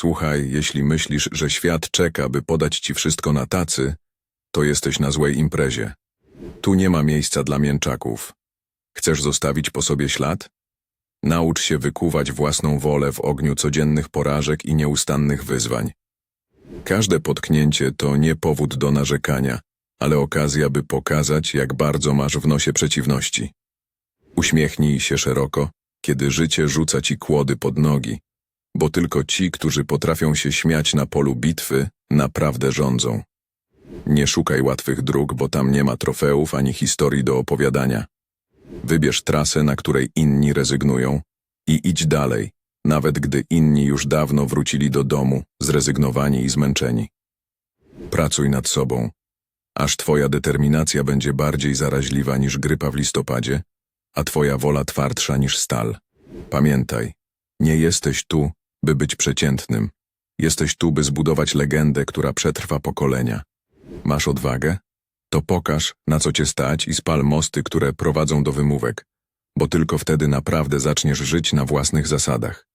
Słuchaj, jeśli myślisz, że świat czeka, by podać ci wszystko na tacy, to jesteś na złej imprezie. Tu nie ma miejsca dla mięczaków. Chcesz zostawić po sobie ślad? Naucz się wykuwać własną wolę w ogniu codziennych porażek i nieustannych wyzwań. Każde potknięcie to nie powód do narzekania, ale okazja, by pokazać, jak bardzo masz w nosie przeciwności. Uśmiechnij się szeroko, kiedy życie rzuca ci kłody pod nogi, bo tylko ci, którzy potrafią się śmiać na polu bitwy, naprawdę rządzą. Nie szukaj łatwych dróg, bo tam nie ma trofeów ani historii do opowiadania. Wybierz trasę, na której inni rezygnują i idź dalej, nawet gdy inni już dawno wrócili do domu, zrezygnowani i zmęczeni. Pracuj nad sobą, aż twoja determinacja będzie bardziej zaraźliwa niż grypa w listopadzie, a twoja wola twardsza niż stal. Pamiętaj, nie jesteś tu, by być przeciętnym. Jesteś tu, by zbudować legendę, która przetrwa pokolenia. Masz odwagę? To pokaż, na co cię stać i spal mosty, które prowadzą do wymówek, bo tylko wtedy naprawdę zaczniesz żyć na własnych zasadach.